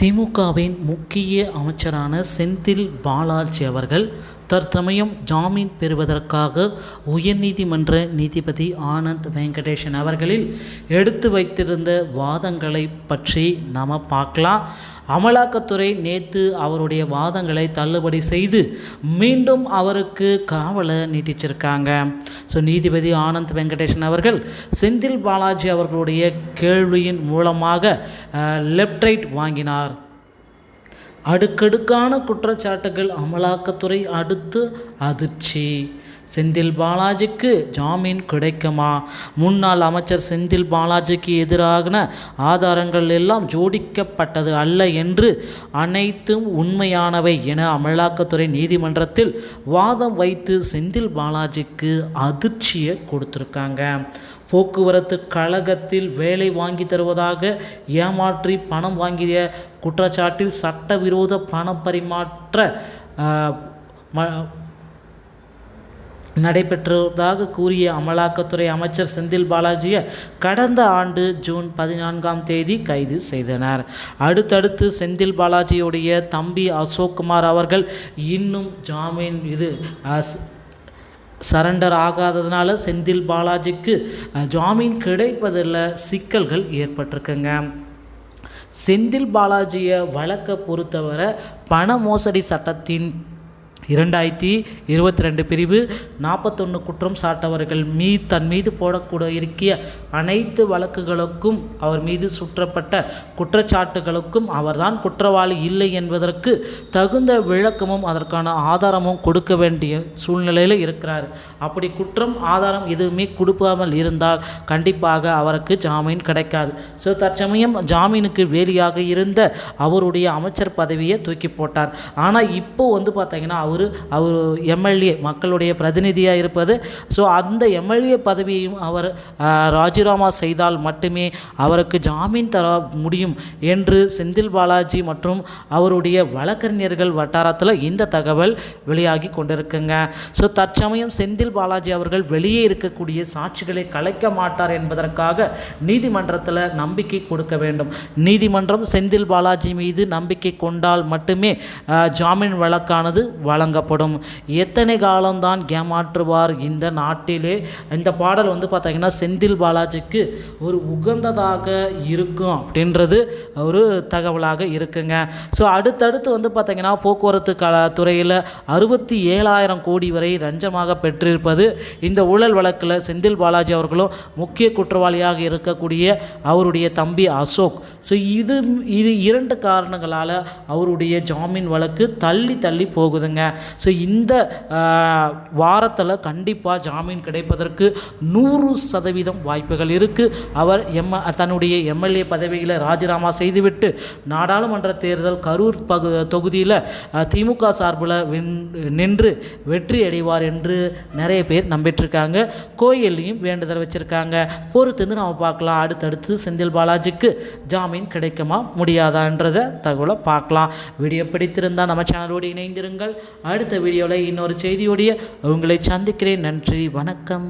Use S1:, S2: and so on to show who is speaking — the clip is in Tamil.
S1: திமுகவின் முக்கிய அமைச்சரான செந்தில் பாலாஜி அவர்கள் தற்சமயம் ஜாமீன் பெறுவதற்காக உயர்நீதிமன்ற நீதிபதி ஆனந்த் வெங்கடேஷன் அவர்களில் எடுத்து வைத்திருந்த வாதங்களை பற்றி நாம் பார்க்கலாம். அமலாக்கத்துறை நேற்று அவருடைய வாதங்களை தள்ளுபடி செய்து மீண்டும் அவருக்கு காவலை நீட்டிச்சிருக்காங்க. ஸோ நீதிபதி ஆனந்த் வெங்கடேஷன் அவர்கள் செந்தில் பாலாஜி அவர்களுடைய கேள்வியின் மூலமாக லெஃப்ட் ரைட் வாங்கினார். அடுக்கடுக்கான குற்றச்சாட்டுகள் அமலாக்கத்துறை அடுத்து அதிர்ச்சி. செந்தில் பாலாஜிக்கு ஜாமீன் கிடைக்குமா? முன்னாள் அமைச்சர் செந்தில் பாலாஜிக்கு எதிரான ஆதாரங்கள் எல்லாம் ஜோடிக்கப்பட்டது அல்ல என்று அனைத்தும் உண்மையானவை என அமலாக்கத்துறை நீதிமன்றத்தில் வாதம் வைத்து செந்தில் பாலாஜிக்கு அதிர்ச்சியை கொடுத்துருக்காங்க. போக்குவரத்து கழகத்தில் வேலை வாங்கி தருவதாக ஏமாற்றி பணம் வாங்கிய குற்றச்சாட்டில் சட்டவிரோத பண பரிமாற்ற ம நடைபெற்றதாக கூறிய அமலாக்கத்துறை அமைச்சர் செந்தில் பாலாஜியை கடந்த ஆண்டு ஜூன் பதினான்காம் தேதி கைது செய்தனர். அடுத்தடுத்து செந்தில் பாலாஜியுடைய தம்பி அசோக்குமார் அவர்கள் இன்னும் ஜாமீன் இது சரண்டர் ஆகாததுனால செந்தில் பாலாஜிக்கு ஜாமீன் கிடைப்பதில் சிக்கல்கள் ஏற்பட்டிருக்குங்க. செந்தில் பாலாஜியை வழக்கை பொறுத்தவரை பண மோசடி சட்டத்தின் இரண்டாயிரத்தி இருபத்தி ரெண்டு பிரிவு நாற்பத்தொன்று குற்றம் சாட்டவர்கள் மீ தன் மீது போடக்கூட இருக்கிய அனைத்து வழக்குகளுக்கும் அவர் மீது சுற்றப்பட்ட குற்றச்சாட்டுகளுக்கும் அவர்தான் குற்றவாளி இல்லை என்பதற்கு தகுந்த விளக்கமும் அதற்கான ஆதாரமும் கொடுக்க வேண்டிய சூழ்நிலையில் இருக்கிறார். அப்படி குற்றம் ஆதாரம் எதுவுமே கொடுக்காமல் இருந்தால் கண்டிப்பாக அவருக்கு ஜாமீன் கிடைக்காது. ஸோ தற்சமயம் ஜாமீனுக்கு வேலியாக இருந்த அவருடைய அமைச்சர் பதவியை தூக்கி போட்டார். ஆனால் இப்போ வந்து பார்த்தீங்கன்னா அவர் அவர் எம்எல்ஏ மக்களுடைய பிரதிநிதியாக இருப்பது. ஸோ அந்த எம்எல்ஏ பதவியையும் அவர் ராஜினாமா செய்தால் மட்டுமே அவருக்கு ஜாமீன் தர முடியும் என்று செந்தில் பாலாஜி மற்றும் அவருடைய வழக்கறிஞர்கள் வட்டாரத்தில் இந்த தகவல் வெளியாகி கொண்டிருக்குங்க. ஸோ தற்சமயம் செந்தில் பாலாஜி அவர்கள் வெளியே இருக்கக்கூடிய சாட்சிகளை கலைக்க மாட்டார் என்பதற்காக நீதிமன்றத்தில் நம்பிக்கை கொடுக்க வேண்டும். நீதிமன்றம் செந்தில் பாலாஜி மீது நம்பிக்கை கொண்டால் மட்டுமே ஜாமீன் வழக்கானது வழங்கப்படும். எத்தனை காலம்தான் ஏமாற்றுவார் இந்த நாட்டிலே? இந்த பாடல் வந்து பார்த்திங்கன்னா செந்தில் பாலாஜிக்கு ஒரு உகந்ததாக இருக்கும் அப்படின்றது ஒரு தகவலாக இருக்குங்க. ஸோ அடுத்தடுத்து வந்து பார்த்திங்கன்னா போக்குவரத்து க துறையில் அறுபத்தி ஏழாயிரம் கோடி வரை லஞ்சமாக பெற்றிருப்பது இந்த ஊழல் வழக்கில் செந்தில் பாலாஜி அவர்களும் முக்கிய குற்றவாளியாக இருக்கக்கூடிய அவருடைய தம்பி அசோக். ஸோ இது இது இரண்டு காரணங்களால் அவருடைய ஜாமீன் வழக்கு தள்ளி தள்ளி போகுதுங்க. ஸோ இந்த வாரத்தில் கண்டிப்பாக ஜாமீன் கிடைப்பதற்கு நூறு சதவீதம் வாய்ப்புகள் இருக்குது அவர் எம் தன்னுடைய எம்எல்ஏ பதவியில் ராஜினாமா செய்துவிட்டு நாடாளுமன்ற தேர்தல் கரூர் பகு தொகுதியில் திமுக சார்பில் வென் நின்று வெற்றி அடைவார் என்று நிறைய பேர் நம்பிட்டுருக்காங்க. கோயிலையும் வேண்டுதல் வச்சுருக்காங்க. பொறுத்து நம்ம பார்க்கலாம். அடுத்தடுத்து செந்தில் பாலாஜிக்கு ஜாமீன் கிடைக்குமா? முடியாதான்றத தகவலை பார்க்கலாம். வீடியோ பிடித்திருந்தால் நம்ம சேனலோடு இணைந்திருங்கள். அடுத்த வீடியோவில் இன்னொரு செய்தியோடைய உங்களை சந்திக்கிறேன். நன்றி வணக்கம்.